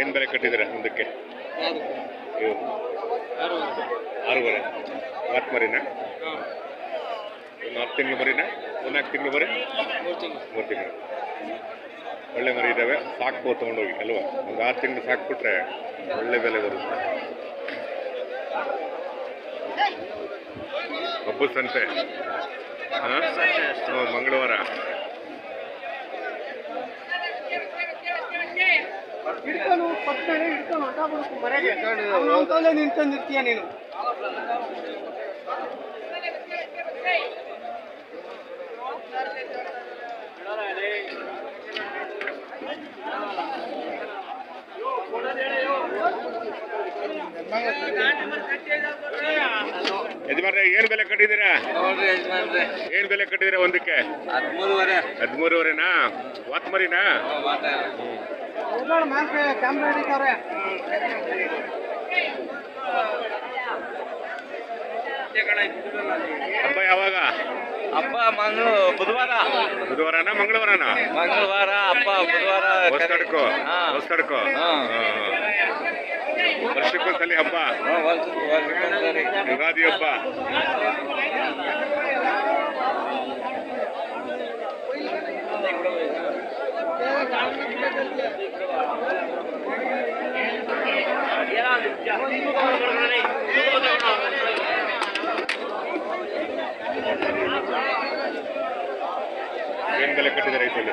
ಏನು ಬೆಲೆ ಕಟ್ಟಿದ್ದೀರಾ ಒಂದಕ್ಕೆ ಇವು ಆರೂವರೆ. ಹತ್ತು ಮರಿನಾ ಹತ್ತು ತಿಂಗಳು ಮರಿನಾ? ಒಂದ್ನಾಲ್ಕು ತಿಂಗಳು ಮರಿ? ಮೂರು ತಿಂಗಳು. ಒಳ್ಳೆ ಮರಿ ಇದ್ದಾವೆ ಸಾಕು ತೊಗೊಂಡೋಗಿ ಅಲ್ವಾ? ಒಂದು ಆರು ತಿಂಗಳು ಸಾಕ್ಬಿಟ್ರೆ ಒಳ್ಳೆ ಬೆಲೆ ಬರುತ್ತೆ. ಹಬ್ಬದ ಸಂತೆ. ಹಾಂ? ಮಂಗಳವಾರ. ಪಕ್ಕದಲ್ಲಿ ಹಿಡ್ಕೊಂಡು ಹೊಂಟಾಗ್ಬಿಡ್ತು ಮನೆಗೆ ಅವ್ನು ಅಂತಲ್ಲೇ ನಿಂತ್ಕೊಂಡಿರ್ತೀಯ ನೀನು? ಯಜಮಾನ್ರೆ ಏನ್ ಬೆಲೆ ಕಟ್ಟಿದ್ದೀರಾ? ನೋಡ್ರಿ ಯಜಮಾನ್ರೆ. ಏನು ಬೆಲೆ ಕಟ್ಟಿದ್ದೀರಾ ಒಂದಕ್ಕೆ? ಹದಿಮೂರುವರೆ. ಹದಿಮೂರುವರೆನಾ? ವಾತ್ ಮರಿನಾ ಹಬ್ಬ ಯಾವಾಗ? ಹಬ್ಬ ಮಂಗಳ ಬುಧವಾರ. ಬುಧವಾರನಾ ಮಂಗಳವಾರನಾ? ಮಂಗಳವಾರ ಹಬ್ಬ ಬುಧವಾರ ಹೊಸ್ಕಡ್ಕೋ ಹಾ. ಹೊಸ್ಕಡ್ಕೋ ಹಾ. ವರ್ಷಕ್ಕೊಂದ್ಸಲಿ ಹಬ್ಬ. ಯುಗಾದಿ ಹಬ್ಬ. ಏನ್ ಬೆಲೆ ಕಟ್ಟಿದ್ದಾರೆ ಈ ಸಲ ಇಲ್ಲ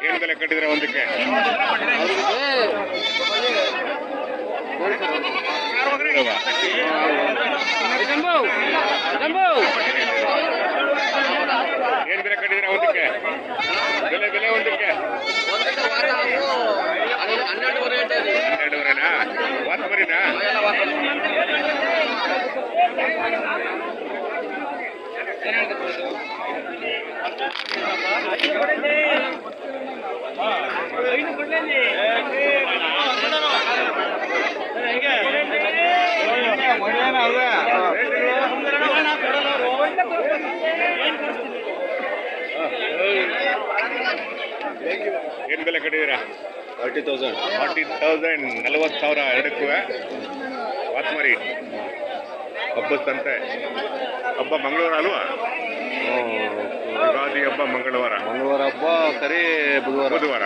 ಏನ್ ಬೆಲೆ ಕಟ್ಟಿದ್ರೆ ಒಂದಕ್ಕೆ ಇರವಾ? ಏನ್ ಬೆಲೆ ಕಟ್ಟಿದ್ರೆ ಒಂದಕ್ಕೆ ಬೆಲೆ ಬೆಲೆ ಒಂದಕ್ಕೆ ಹನ್ನೆರಡುವರೆನಾ ವಾತ್ ಮರಿನಾ ಏನ್ ಬೆಲೆ ಕಟ್ಟಿದ್ದೀರಾ ಫಾರ್ಟಿ ತೌಸಂಡ್. ಫಾರ್ಟಿ ತೌಸಂಡ್ ನಲವತ್ತು ಸಾವಿರ ಎರಡಕ್ಕೂ. ವಾತ್ ಮರಿ ಹಬ್ಬದ ಸಂತೆ. ಹಬ್ಬ ಮಂಗಳವಾರ ಅಲ್ವಾ? ಯುಗಾದಿ ಹಬ್ಬ ಮಂಗಳವಾರ. ಮಂಗಳವಾರ ಹಬ್ಬ ಸರಿ ಬುಧವಾರ. ಬುಧವಾರ.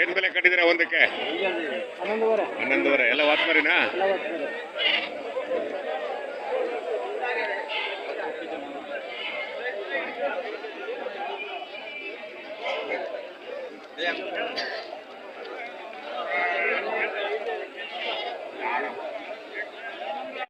ಏನ್ ಬೆಲೆ ಕಟ್ಟಿದಿರ ಒಂದಕ್ಕೆ? ಹನ್ನೊಂದುವರೆ. ಎಲ್ಲ ವಾತ್ ಮರಿನಾ